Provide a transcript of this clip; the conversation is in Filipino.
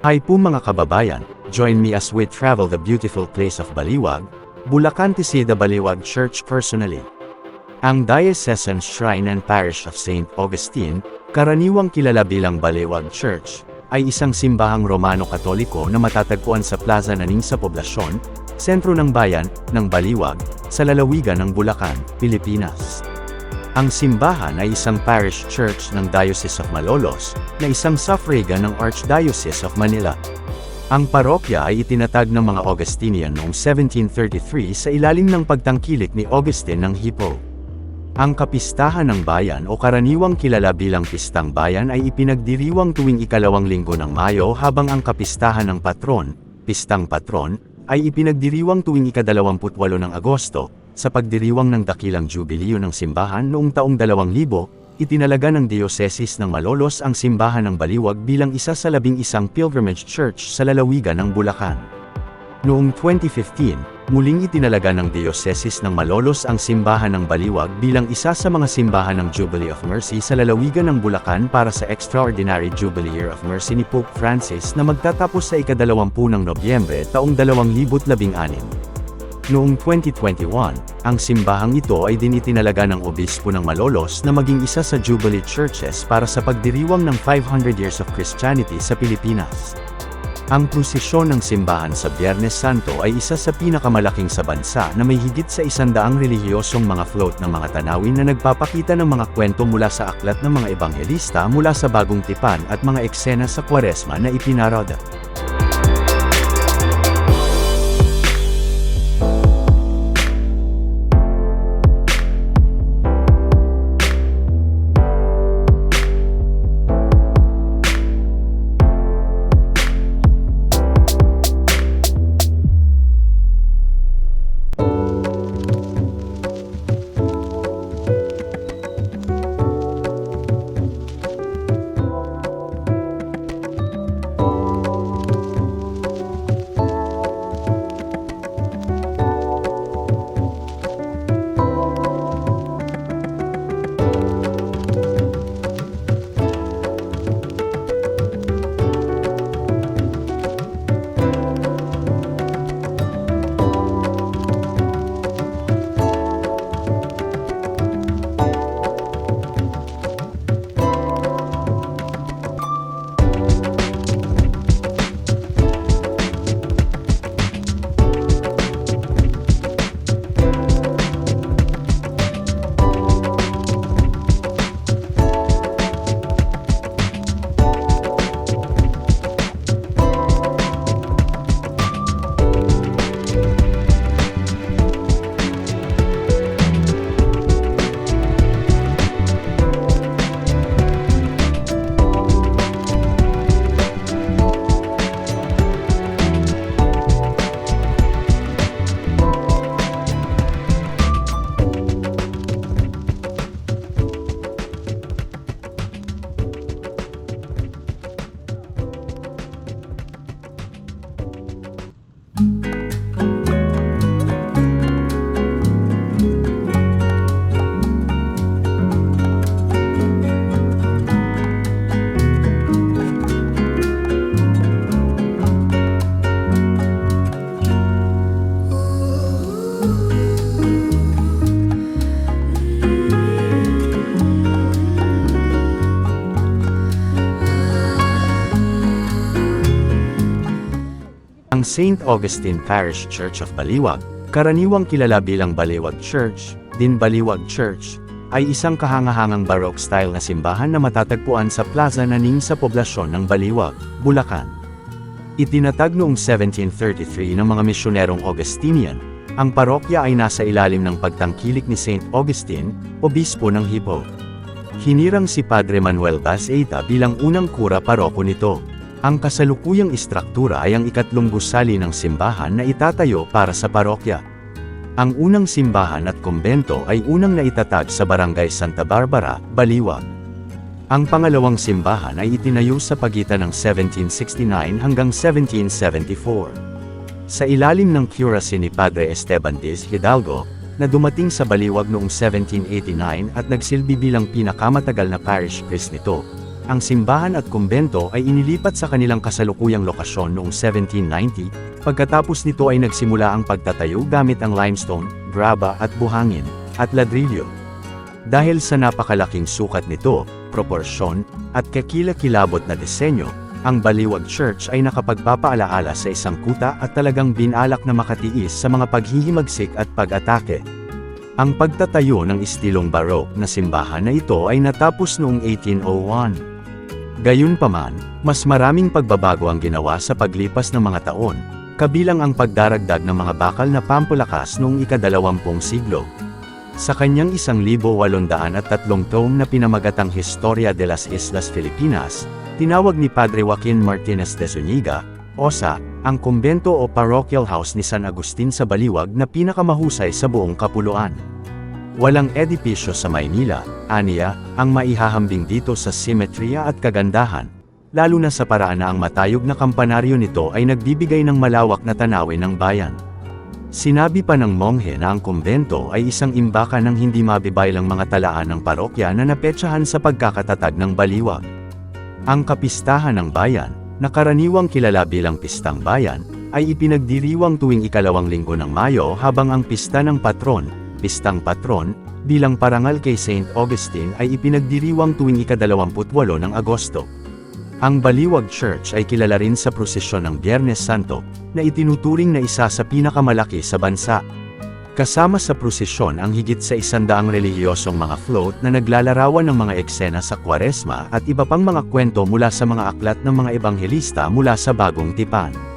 Hi po mga kababayan, join me as we travel the beautiful place of Baliwag, Bulacan Tisida Baliwag Church personally. Ang Diocesan Shrine and Parish of St. Augustine, karaniwang kilala bilang Baliwag Church, ay isang simbahang Romano-Katoliko na matatagpuan sa Plaza Naning sa poblasyon, sentro ng bayan, ng Baliwag, sa lalawigan ng Bulacan, Pilipinas. Ang simbahan ay isang parish church ng Diocese of Malolos, na isang suffragan ng Archdiocese of Manila. Ang parokya ay itinatag ng mga Augustinian noong 1733 sa ilalim ng pagtangkilik ni Augustine ng Hippo. Ang kapistahan ng bayan o karaniwang kilala bilang Pistang Bayan ay ipinagdiriwang tuwing ikalawang linggo ng Mayo habang ang kapistahan ng patron, Pistang Patron, ay ipinagdiriwang tuwing ikadalawamputwalo ng Agosto, sa pagdiriwang ng dakilang jubileo ng simbahan noong taong 2000, itinalaga ng Dioceses ng Malolos ang simbahan ng Baliwag bilang isa sa labing isang pilgrimage church sa lalawigan ng Bulacan. Noong 2015, muling itinalaga ng Dioceses ng Malolos ang simbahan ng Baliwag bilang isa sa mga simbahan ng Jubilee of Mercy sa lalawigan ng Bulacan para sa Extraordinary Jubilee Year of Mercy ni Pope Francis na magtatapos sa ikadalawampu ng Nobyembre taong 2016. Noong 2021, ang simbahang ito ay din itinalaga ng Obispo ng Malolos na maging isa sa Jubilee Churches para sa pagdiriwang ng 500 Years of Christianity sa Pilipinas. Ang prosesyon ng simbahan sa Biyernes Santo ay isa sa pinakamalaking sa bansa na may higit sa isandaang relihiyosong mga float ng mga tanawin na nagpapakita ng mga kwento mula sa aklat ng mga ebanghelista mula sa Bagong Tipan at mga eksena sa Kwaresma na ipinaroda. Ang St. Augustine Parish Church of Baliwag, karaniwang kilala bilang Baliwag Church, din Baliwag Church, ay isang kahangahangang Baroque style na simbahan na matatagpuan sa Plaza Naning sa poblasyon ng Baliwag, Bulacan. Itinatag noong 1733 ng mga misyonerong Augustinian, ang parokya ay nasa ilalim ng pagtangkilik ni St. Augustine, obispo ng Hippo. Hinirang si Padre Manuel Baseita bilang unang kura paroko nito. Ang kasalukuyang istruktura ay ang ikatlong gusali ng simbahan na itatayo para sa parokya. Ang unang simbahan at kumbento ay unang naitatag sa Barangay Santa Barbara, Baliwag. Ang pangalawang simbahan ay itinayo sa pagitan ng 1769 hanggang 1774. Sa ilalim ng curacy ni Padre Esteban Diz Hidalgo, na dumating sa Baliwag noong 1789 at nagsilbi bilang pinakamatagal na parish priest nito, ang simbahan at kumbento ay inilipat sa kanilang kasalukuyang lokasyon noong 1790, pagkatapos nito ay nagsimula ang pagtatayo gamit ang limestone, graba at buhangin, at ladrillo. Dahil sa napakalaking sukat nito, proporsyon, at kakilakilabot na disenyo, ang Baliwag Church ay nakapagpapaalaala sa isang kuta at talagang binalak na makatiis sa mga paghihimagsik at pag-atake. Ang pagtatayo ng istilong Baroque na simbahan na ito ay natapos noong 1801. Gayunpaman, mas maraming pagbabago ang ginawa sa paglipas ng mga taon, kabilang ang pagdaragdag ng mga bakal na pampulakas noong ikadalawampung siglo. Sa kanyang 1803 tome na pinamagatang Historia de las Islas Filipinas, tinawag ni Padre Joaquin Martinez de Zuniga, OSA, ang kumbento o parochial house ni San Agustin sa Baliwag na pinakamahusay sa buong kapuluan. Walang edipisyo sa Maynila, aniya, ang maihahambing dito sa simetriya at kagandahan, lalo na sa paraan na ang matayog na kampanaryo nito ay nagbibigay ng malawak na tanawin ng bayan. Sinabi pa ng monghe na ang kumbento ay isang imbaka ng hindi mabibaylang mga talaan ng parokya na napetsahan sa pagkakatatag ng baliwag. Ang kapistahan ng bayan, na karaniwang kilala bilang Pistang Bayan, ay ipinagdiriwang tuwing ikalawang linggo ng Mayo habang ang pista ng patron, Pistang Patron, bilang parangal kay St. Augustine ay ipinagdiriwang tuwing ikadalawamputwalo ng Agosto. Ang Baliwag Church ay kilala rin sa prosesyon ng Biyernes Santo, na itinuturing na isa sa pinakamalaki sa bansa. Kasama sa prosesyon ang higit sa isandaang relihiyosong mga float na naglalarawan ng mga eksena sa kwaresma at iba pang mga kwento mula sa mga aklat ng mga ebanghelista mula sa bagong tipan.